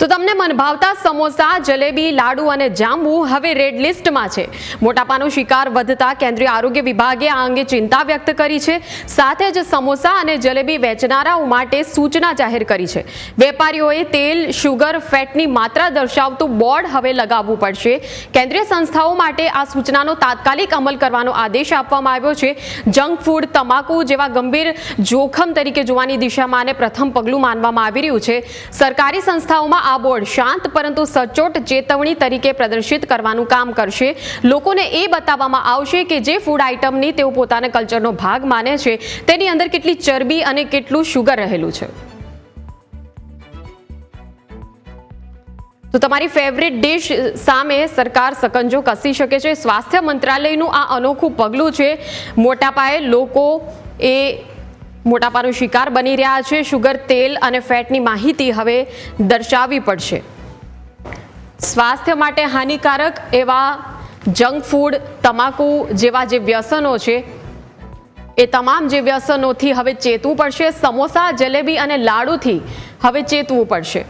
તો તમને મનભાવતા સમોસા, જલેબી, લાડુ અને જાંબુ હવે રેડ લિસ્ટમાં છે. મોટાપાનો શિકાર વધતા કેન્દ્રીય આરોગ્ય વિભાગે આ અંગે ચિંતા વ્યક્ત કરી છે. સાથે જ સમોસા અને જલેબી વેચનારાઓ માટે સૂચના જાહેર કરી છે. વેપારીઓએ તેલ શુગર ફેટની માત્રા દર્શાવતું બોર્ડ હવે લગાવવું પડશે. કેન્દ્રીય સંસ્થાઓ માટે આ સૂચનાનો તાત્કાલિક અમલ કરવાનો આદેશ આપવામાં આવ્યો છે. જંક ફૂડ, તમાકુ જેવા ગંભીર જોખમ તરીકે જોવાની દિશામાં આને પ્રથમ પગલું માનવામાં આવી રહ્યું છે. સરકારી સંસ્થાઓમાં આ બોર્ડ શાંત પરંતુ સચોટ ચેતવણી તરીકે પ્રદર્શિત કરવાનું કામ કરશે. લોકોને એ બતાવવામાં આવશે કે જે ફૂડ આઇટમની તેઓ પોતાના કલ્ચરનો ભાગ માને છે, તેની અંદર કેટલી ચરબી અને કેટલું શુગર રહેલું છે. તો તમારી ફેવરિટ ડિશ સામે સરકાર સકંજો કસી શકે છે. સ્વાસ્થ્ય મંત્રાલયનું આ અનોખું પગલું છે. મોટા પાયે લોકો એ મોટાપાનો શિકાર બની રહ્યા છે. શુગર તેલ અને ફેટની માહિતી હવે દર્શાવવી પડશે. સ્વાસ્થ્ય માટે હાનિકારક એવા જંક ફૂડ, તમાકુ જેવા જે વ્યસનો છે, એ તમામ જે વ્યસનોથી હવે ચેતવું પડશે. સમોસા, જલેબી અને લાડુથી હવે ચેતવું પડશે.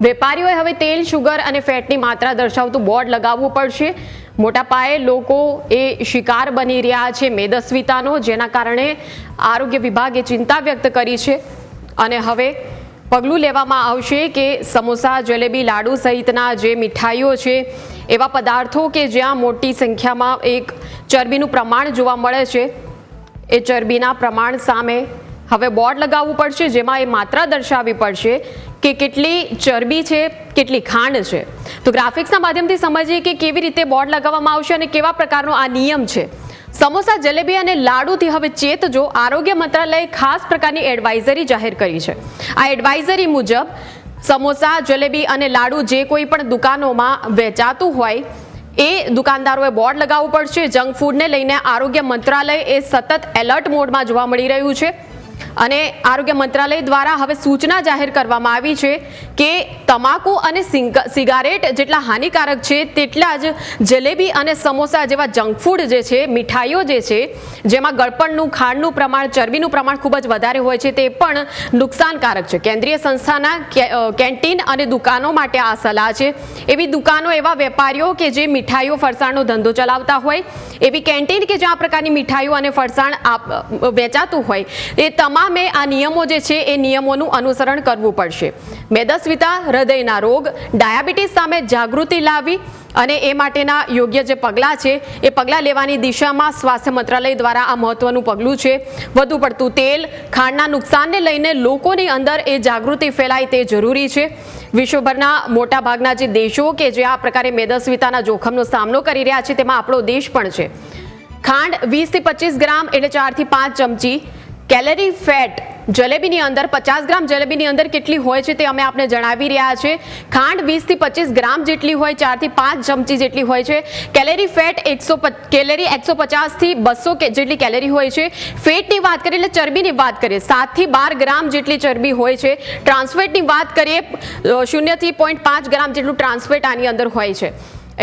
વેપારીઓએ હવે તેલ શુગર અને ફેટની માત્રા દર્શાવતું બોર્ડ લગાવવું પડશે. મોટા પાયે લોકો એ શિકાર બની રહ્યા છે મેદસ્વીતાનો, જેના કારણે આરોગ્ય વિભાગે ચિંતા વ્યક્ત કરી છે. અને હવે પગલું લેવામાં આવશે કે સમોસા, જલેબી, લાડુ સહિતના જે મીઠાઈઓ છે, એવા પદાર્થો કે જ્યાં મોટી સંખ્યામાં એક ચરબીનું પ્રમાણ જોવા મળે છે. એ ચરબીના પ્રમાણ સામે હવે બોર્ડ લગાવવું પડશે, જેમાં એ માત્રા દર્શાવવી પડશે. કે કેટલી ચરબી છે, કેટલી ખાંડ છે. તો ગ્રાફિક્સના માધ્યમથી સમજીએ કે કેવી રીતે બોર્ડ લગાવવામાં આવશે અને કેવા પ્રકારનો આ નિયમ છે. સમોસા, જલેબી અને લાડુથી હવે ચેતજો આરોગ્ય મંત્રાલયે ખાસ પ્રકારની એડવાઇઝરી જાહેર કરી છે. આ એડવાઇઝરી મુજબ સમોસા, જલેબી અને લાડુ જે કોઈ પણ દુકાનોમાં વેચાતું હોય, એ દુકાનદારોએ બોર્ડ લગાવવું પડશે. જંક ફૂડને લઈને આરોગ્ય મંત્રાલય એ સતત એલર્ટ મોડમાં જોવા મળી રહ્યું છે. અને આરોગ્ય મંત્રાલય દ્વારા હવે સૂચના જાહેર કરવામાં આવી છે કે તમાકુ અને સિગારેટ જેટલા હાનિકારક છે, તેટલા જ જલેબી અને સમોસા જેવા જંક ફૂડ જે છે, મીઠાઈઓ જે છે, જેમાં ગળપણનું, ખાંડનું પ્રમાણ, ચરબીનું પ્રમાણ ખૂબ જ વધારે હોય છે, તે પણ નુકસાનકારક છે. કેન્દ્રીય સંસ્થાના કેન્ટીન અને દુકાનો માટે આ સલાહ છે. એવી દુકાનો એવા વેપારીઓ કે જે મીઠાઈઓ ફરસાણનો ધંધો ચલાવતા હોય, એવી કેન્ટીન કે જ્યાં પ્રકારની મીઠાઈઓ અને ફરસાણ વેચાતું હોય એ તમામે આ નિયમો જે છે એ નિયમોનું અનુસરણ કરવું પડશે. મેદસ્વીતા, હૃદયના રોગ, ડાયાબિટીસ સામે જાગૃતિ લાવી અને એ માટેના યોગ્ય જે પગલાં છે એ પગલાં લેવાની દિશામાં સ્વાસ્થ્ય મંત્રાલય દ્વારા આ મહત્વનું પગલું છે. વધુ પડતું તેલ, ખાંડના નુકસાનને લઈને લોકોની અંદર એ જાગૃતિ ફેલાય તે જરૂરી છે. વિશ્વભરના મોટા ભાગના જે દેશો કે જે આ પ્રકારે મેદસ્વીતાના જોખમનો સામનો કરી રહ્યા છે તેમાં આપણો દેશ પણ છે. ખાંડ વીસથી પચીસ ગ્રામ એટલે ચારથી પાંચ ચમચી કેલરી ફેટ જલેબીની અંદર, પચાસ ગ્રામ જલેબીની અંદર કેટલી હોય છે તે અમે આપને જણાવી રહ્યા છે. ખાંડ વીસથી પચીસ ગ્રામ જેટલી હોય, ચારથી પાંચ ચમચી જેટલી હોય છે. કેલેરી ફેટ એકસો કેલેરી એકસો પચાસથી બસો જેટલી કેલેરી હોય છે. ફેટની વાત કરીએ એટલે ચરબીની વાત કરીએ, સાતથી બાર ગ્રામ જેટલી ચરબી હોય છે. ટ્રાન્સફેટની વાત કરીએ શૂન્યથી પોઈન્ટ પાંચ ગ્રામ જેટલું ટ્રાન્સફેટ આની અંદર હોય છે.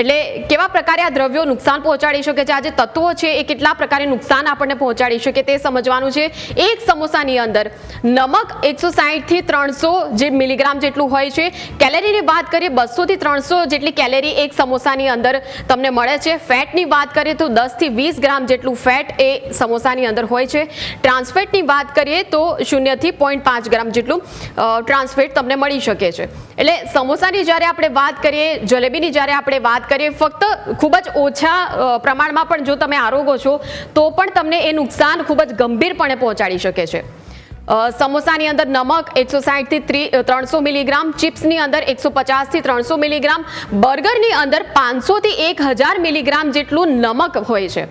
એટલે કેવા પ્રકારે આ દ્રવ્યો નુકસાન પહોંચાડી શકે છે? આ જે તત્વો છે, એ કેટલા પ્રકારે નુકસાન આપણને પહોંચાડી શકે તે સમજવાનું છે. એક સમોસાની અંદર નમક એકસો સાહીઠથી ત્રણસો જે મિલીગ્રામ જેટલું હોય છે. કેલેરીની વાત કરીએ બસોથી ત્રણસો જેટલી કેલેરી એક સમોસાની અંદર તમને મળે છે. ફેટની વાત કરીએ તો દસથી વીસ ગ્રામ જેટલું ફેટ એ સમોસાની અંદર હોય છે. ટ્રાન્સફેટની વાત કરીએ તો શૂન્યથી પોઈન્ટ પાંચ ગ્રામ જેટલું ટ્રાન્સફેટ તમને મળી શકે છે. એટલે સમોસાની જ્યારે આપણે વાત કરીએ, જલેબીની જ્યારે આપણે વાત કરીએ, ફક્ત ખૂબ જ ઓછા પ્રમાણમાં પણ જો તમે આરોગો છો, તો પણ તમને એ નુકસાન ખૂબ જ ગંભીરપણે પહોંચાડી શકે છે. સમોસાની અંદર નમક એકસો સાઠથી ત્રી ત્રણસો મિલીગ્રામ, ચિપ્સની અંદર એકસો પચાસથી ત્રણસો મિલીગ્રામ, બર્ગરની અંદર પાંચસોથી એક હજાર મિલીગ્રામ જેટલું નમક હોય છે.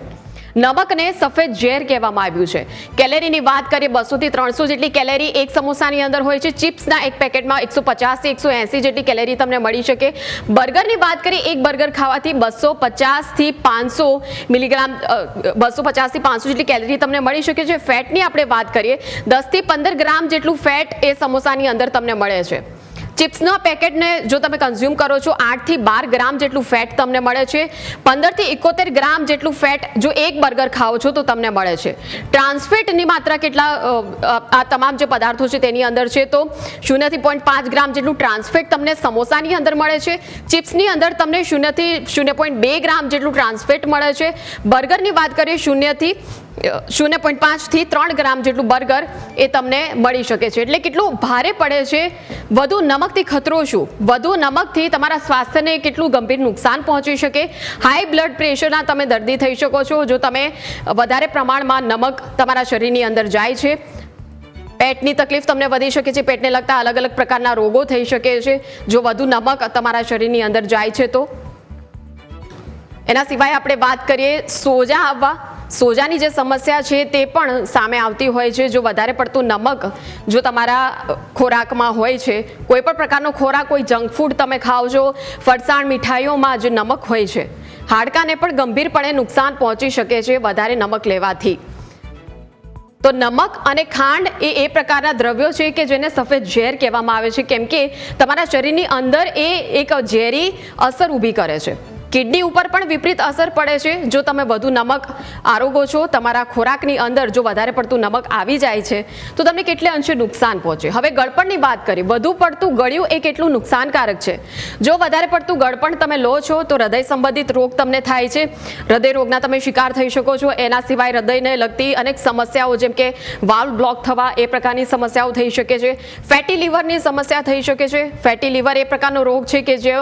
નમકને સફેદ ઝેર કહેવામાં આવ્યું છે. કેલેરીની વાત કરીએ, બસોથી ત્રણસો જેટલી કેલેરી એક સમોસાની અંદર હોય છે. ચિપ્સના એક પેકેટમાં એકસો પચાસથી એકસો એંસી જેટલી કેલેરી તમને મળી શકે. બર્ગરની વાત કરીએ, એક બર્ગર ખાવાથી બસો પચાસથી પાંચસો મિલીગ્રામ બસો પચાસથી પાંચસો જેટલી કેલેરી તમને મળી શકે છે. ફેટની આપણે વાત કરીએ, દસથી પંદર ગ્રામ જેટલું ફેટ એ સમોસાની અંદર તમને મળે છે. ચિપ્સના પેકેટને જો તમે કન્ઝ્યુમ કરો છો, આઠથી બાર ગ્રામ જેટલું ફેટ તમને મળે છે. પંદરથી એકોતેર ગ્રામ જેટલું ફેટ જો એક બર્ગર ખાઓ છો તો તમને મળે છે. ટ્રાન્સફેટની માત્રા કેટલા આ તમામ જે પદાર્થો છે તેની અંદર છે તો શૂન્યથી પોઈન્ટ પાંચ ગ્રામ જેટલું ટ્રાન્સફેટ તમને સમોસાની અંદર મળે છે. ચિપ્સની અંદર તમને શૂન્યથી, શૂન્ય પોઈન્ટ બે ગ્રામ જેટલું ટ્રાન્સફેટ મળે છે. બર્ગરની વાત કરીએ, શૂન્યથી શૂન્ય પોઈન્ટ પાંચથી ત્રણ ગ્રામ જેટલું બર્ગર એ તમને મળી શકે છે. એટલે કેટલું ભારે પડે છે, વધુ નમકથી ખતરો શું? વધુ નમકથી તમારા સ્વાસ્થ્યને કેટલું ગંભીર નુકસાન પહોંચી શકે? હાઈ બ્લડ પ્રેશરના તમે દર્દી થઈ શકો છો. જો તમે વધારે પ્રમાણમાં નમક તમારા શરીરની અંદર જાય છે, પેટની તકલીફ તમને વધી શકે છે. પેટને લગતા અલગ અલગ પ્રકારના રોગો થઈ શકે છે. જો વધુ નમક તમારા શરીરની અંદર જાય છે તો. એના સિવાય આપણે વાત કરીએ સોજા આવવા. સોજાની જે સમસ્યા છે તે પણ સામે આવતી હોય છે. જો વધારે પડતું નમક જો તમારા ખોરાકમાં હોય છે, કોઈ પણ પ્રકારનો ખોરાક, કોઈ જંક ફૂડ તમે ખાઓ છો, ફરસાણ મીઠાઈઓમાં જે નમક હોય છે. હાડકાને પણ ગંભીરપણે નુકસાન પહોંચી શકે છે વધારે નમક લેવાથી. તો નમક અને ખાંડ એ એ પ્રકારના દ્રવ્યો છે કે જેને સફેદ ઝેર કહેવામાં આવે છે, કેમ કે તમારા શરીરની અંદર એ એક ઝેરી અસર ઊભી કરે છે. કિડની ઉપર પણ વિપરીત અસર પડે છે. જો તમે વધુ નમક આરોગો છો, તમારા ખોરાકની અંદર જો વધારે પડતું નમક આવી જાય છે, તો તમને કેટલે અંશે નુકસાન પહોંચે? હવે ગળપણની વાત કરીએ. વધુ પડતું ગળ્યું એ કેટલું નુકસાનકારક છે? જો વધારે પડતું ગળપણ તમે લો છો, તો હૃદય સંબંધિત રોગ તમને થાય છે. હૃદય રોગના તમે શિકાર થઈ શકો છો. એના સિવાય હૃદયને લગતી અનેક સમસ્યાઓ જેમ કે વાલ્વ બ્લોક થવા એ પ્રકારની સમસ્યાઓ થઈ શકે છે. ફેટી લીવરની સમસ્યા થઈ શકે છે. ફેટી લીવર એ પ્રકારનો રોગ છે કે જે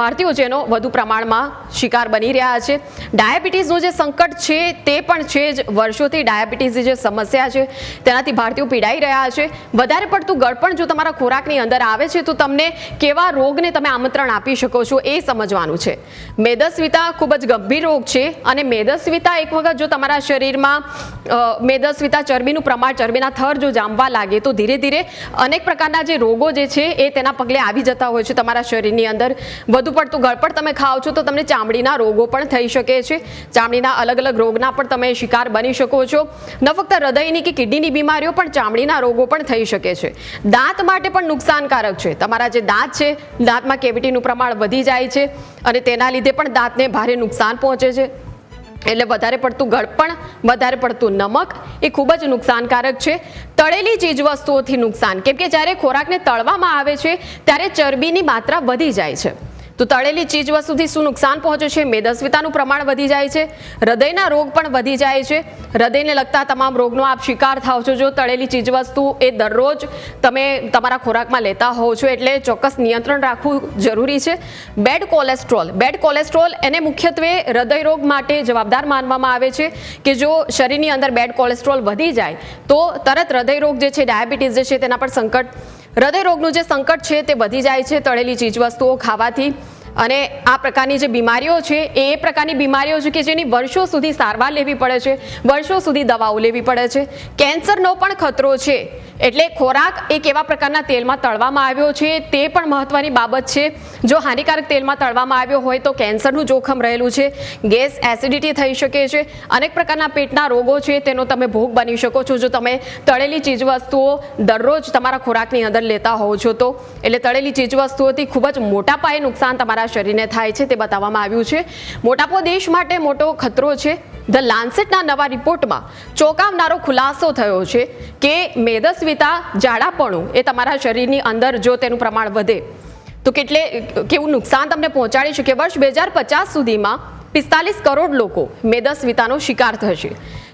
ભારતીયો જેનો વધુ પ્રમાણમાં શિકાર બની રહ્યા છે. ડાયાબિટીસનું જે સંકટ છે તે પણ છે જ વર્ષોથી ડાયાબિટીસની જે સમસ્યા છે, તેનાથી ભારતીયો પીડાઈ રહ્યા છે. વધારે પડતું ગળપણ જો તમારા ખોરાકની અંદર આવે છે, તો તમને કેવા રોગને તમે આમંત્રણ આપી શકો છો એ સમજવાનું છે. મેદસ્વિતા ખૂબ જ ગંભીર રોગ છે અને મેદસ્વિતા એક વખત જો તમારા શરીરમાં મેદસ્વિતા ચરબીનું પ્રમાણ ચરબીના થર જો જામવા લાગે, તો ધીરે ધીરે અનેક પ્રકારના જે રોગો જે છે એ તેના પગલે આવી જતા હોય છે તમારા શરીરની અંદર. વધુ પડતું ગળપણ તમે ખાઓ છો તો તમને ચામડીના રોગો પણ થઈ શકે છે. ચામડીના અલગ અલગ રોગના પણ તમે શિકાર બની શકો છો. ન ફક્ત હૃદયની કે કિડનીની બીમારીઓ પણ ચામડીના રોગો પણ થઈ શકે છે. દાંત માટે પણ નુકસાનકારક છે. તમારા જે દાંત છે, દાંતમાં કેવિટીનું પ્રમાણ વધી જાય છે અને તેના લીધે પણ દાંતને ભારે નુકસાન પહોંચે છે. એટલે વધારે પડતું ગળપણ વધારે પડતું નમક એ ખૂબ જ નુકસાનકારક છે. તળેલી ચીજવસ્તુઓથી નુકસાન. કેમ કે જ્યારે ખોરાકને તળવામાં આવે છે, ત્યારે ચરબીની માત્રા વધી જાય છે. તો તળેલી ચીજવસ્તુથી શું નુકસાન પહોંચે છે? મેદસ્વિતાનું પ્રમાણ વધી જાય છે. હૃદયના રોગ પણ વધી જાય છે. હૃદયને લગતા તમામ રોગનો આપ શિકાર થાવ છો. જો તળેલી ચીજવસ્તુ એ દરરોજ તમે તમારા ખોરાકમાં લેતા હોવ છો એટલે ચોક્કસ નિયંત્રણ રાખવું જરૂરી છે. Bad cholesterol. બેડ કોલેસ્ટ્રોલ એને મુખ્યત્વે હૃદયરોગ માટે જવાબદાર માનવામાં આવે છે કે જો શરીરની અંદર બેડ કોલેસ્ટ્રોલ વધી જાય તો તરત હૃદયરોગ જે છે, ડાયાબિટીસ જે છે તેના પર સંકટ હૃદય રોગનું જે સંકટ છે તે વધી જાય છે તળેલી ચીજવસ્તુઓ ખાવાથી. અને આ પ્રકારની જે બીમારીઓ છે, એ એ પ્રકારની બીમારીઓ છે કે જેની વર્ષો સુધી સારવાર લેવી પડે છે, વર્ષો સુધી દવાઓ લેવી પડે છે. કેન્સરનો પણ ખતરો છે. એટલે ખોરાક એ કેવા પ્રકારના તેલમાં તળવામાં આવ્યો છે, તે પણ મહત્વની બાબત છે. જો હાનિકારક તેલમાં તળવામાં આવ્યો હોય તો કેન્સરનું જોખમ રહેલું છે. ગેસ એસિડિટી થઈ શકે છે. અનેક પ્રકારના પેટના રોગો છે, તેનો તમે ભોગ બની શકો છો. જો તમે તળેલી ચીજવસ્તુઓ દરરોજ તમારા ખોરાકની અંદર લેતા હોવ છો તો. એટલે તળેલી ચીજવસ્તુઓથી ખૂબ જ મોટા પાયે નુકસાન તમારા શરીરને થાય છે તે બતાવવામાં આવ્યું છે. મોટાપો દેશ માટે મોટો ખતરો છે. ધ લાન્સેટના નવા રિપોર્ટમાં ચોંકાવનારો ખુલાસો થયો છે કે મેદસ્વિતા, જાડાપણું એ તમારા શરીરની અંદર જો તેનું પ્રમાણ વધે, તો કેટલે, કેવું નુકસાન તમને પહોંચાડી શકે વર્ષ બે હજાર પચાસ સુધીમાં પિસ્તાલીસ કરોડ લોકો મેદસ્વિતાનો શિકાર થશે.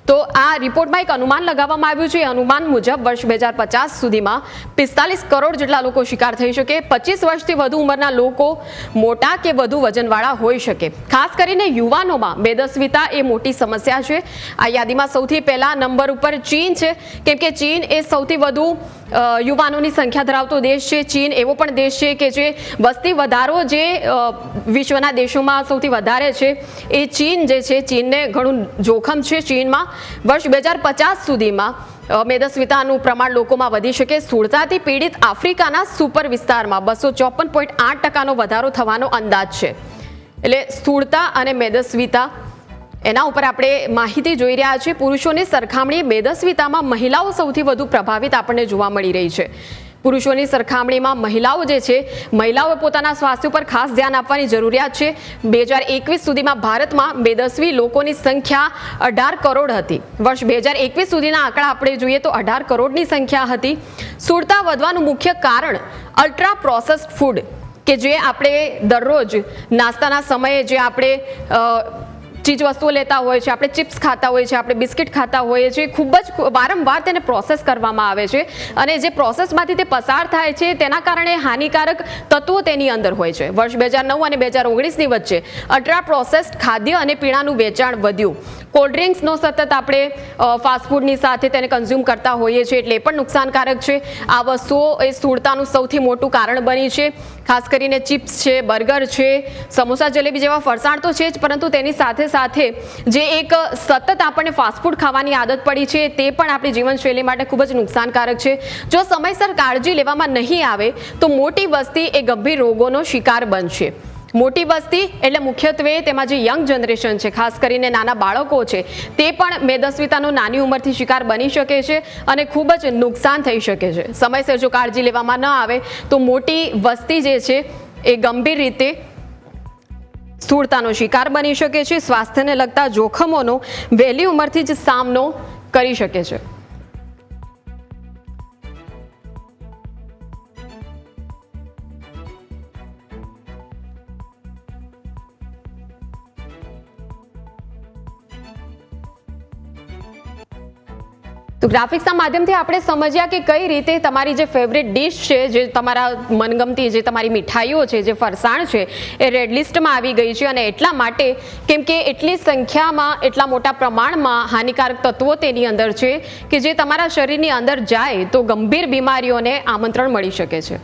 તો આ રિપોર્ટમાં એક અનુમાન લગાવવામાં આવ્યું છે. અનુમાન મુજબ વર્ષ બે હજાર પચાસ સુધીમાં પિસ્તાલીસ કરોડ જેટલા લોકો શિકાર થઈ શકે. પચીસ વર્ષથી વધુ ઉંમરના લોકો મોટા કે વધુ વજનવાળા હોઈ શકે. ખાસ કરીને યુવાનોમાં મેદસ્વીતા એ મોટી સમસ્યા છે. આ યાદીમાં સૌથી પહેલા નંબર ઉપર ચીન છે. કેમ કે ચીન એ સૌથી વધુ યુવાનોની સંખ્યા ધરાવતો દેશ છે. ચીન એવો પણ દેશ છે કે જે વસ્તી વધારો જે વિશ્વના દેશોમાં સૌથી વધારે છે. એ ચીન જે છે, ચીનને ઘણું જોખમ છે ચીનમાં. વર્ષ બે હજાર પચાસ સુધીમાં મેદસ્વીતાનું પ્રમાણ લોકોમાં વધી શકે. સ્થૂળતાથી પીડિત આફ્રિકાના સુપર વિસ્તારમાં બસો ચોપન પોઈન્ટ આઠ ટકાનો વધારો થવાનો અંદાજ છે. એટલે સ્થૂળતા અને મેદસ્વીતા, એના ઉપર આપણે માહિતી જોઈ રહ્યા છીએ. પુરુષોની સરખામણીએ મેદસ્વીતામાં મહિલાઓ સૌથી વધુ પ્રભાવિત આપણને જોવા મળી રહી છે. પુરુષોની સરખામણીમાં મહિલાઓ જે છે, મહિલાઓએ પોતાના સ્વાસ્થ્ય પર ખાસ ધ્યાન આપવાની જરૂરિયાત છે. બે હજાર એકવીસ સુધીમાં ભારતમાં બેદસવી લોકોની સંખ્યા અઢાર કરોડ હતી. વર્ષ બે હજાર એકવીસ સુધીના આંકડા આપણે જોઈએ તો અઢાર કરોડની સંખ્યા હતી. સુરતા વધવાનું મુખ્ય કારણ અલ્ટ્રા પ્રોસેસ્ડ ફૂડ કે જે આપણે દરરોજ નાસ્તાના સમયે જે આપણે ચીજ વસ્તુઓ લેતા હોય છે, આપણે ચિપ્સ ખાતા હોઈએ છીએ આપણે બિસ્કિટ ખાતા હોઈએ છીએ, ખૂબ જ વારંવાર તેને પ્રોસેસ કરવામાં આવે છે અને જે પ્રોસેસમાંથી તે પસાર થાય છે, તેના કારણે હાનિકારક તત્વો તેની અંદર હોય છે. વર્ષ બે હજાર નવ અને બે હજાર ઓગણીસની વચ્ચે અલ્ટ્રા પ્રોસેસ્ડ ખાદ્ય અને પીણાનું વેચાણ વધ્યું. કોલ્ડ ડ્રિંક્સનો સતત આપણે ફાસ્ટફૂડની સાથે તેને કન્ઝ્યુમ કરતા હોઈએ છીએ એટલે એ પણ નુકસાનકારક છે. આ વસ્તુઓ એ સ્થૂળતાનું સૌથી મોટું કારણ બની છે. ખાસ કરીને ચિપ્સ છે, બર્ગર છે, સમોસા જલેબી જેવા ફરસાણ તો છે જ, પરંતુ તેની સાથે સાથે જે એક સતત આપણને ફાસ્ટફૂડ ખાવાની આદત પડી છે, તે પણ આપણી જીવનશૈલી માટે ખૂબ જ નુકસાનકારક છે. જો સમયસર કાળજી લેવામાં નહીં આવે, તો મોટી વસ્તી એ ગંભીર રોગોનો શિકાર બનશે. મોટી વસ્તી એટલે મુખ્યત્વે તેમાં જે યંગ જનરેશન છે, ખાસ કરીને નાના બાળકો છે, તે પણ મેદસ્વીતાનો નાની ઉંમરથી શિકાર બની શકે છે અને ખૂબ જ નુકસાન થઈ શકે છે. સમયસર જો કાળજી લેવામાં ન આવે, તો મોટી વસ્તી જે છે, એ ગંભીર રીતે સ્થૂળતાનો શિકાર બની શકે છે. સ્વાસ્થ્યને લગતા જોખમોનો વહેલી ઉંમરથી જ સામનો કરી શકે છે. તો ગ્રાફિક્સના માધ્યમથી આપણે સમજ્યા કે કઈ રીતે તમારી જે ફેવરેટ ડિશ છે, જે તમારા મનગમતી, જે તમારી મીઠાઈઓ છે, જે ફરસાણ છે, એ રેડ લિસ્ટમાં આવી ગઈ છે અને એટલા માટે કેમ કે એટલી સંખ્યામાં, એટલા મોટા પ્રમાણમાં હાનિકારક તત્વો તેની અંદર છે કે જે તમારા શરીરની અંદર જાય તો ગંભીર બીમારીઓને આમંત્રણ મળી શકે છે.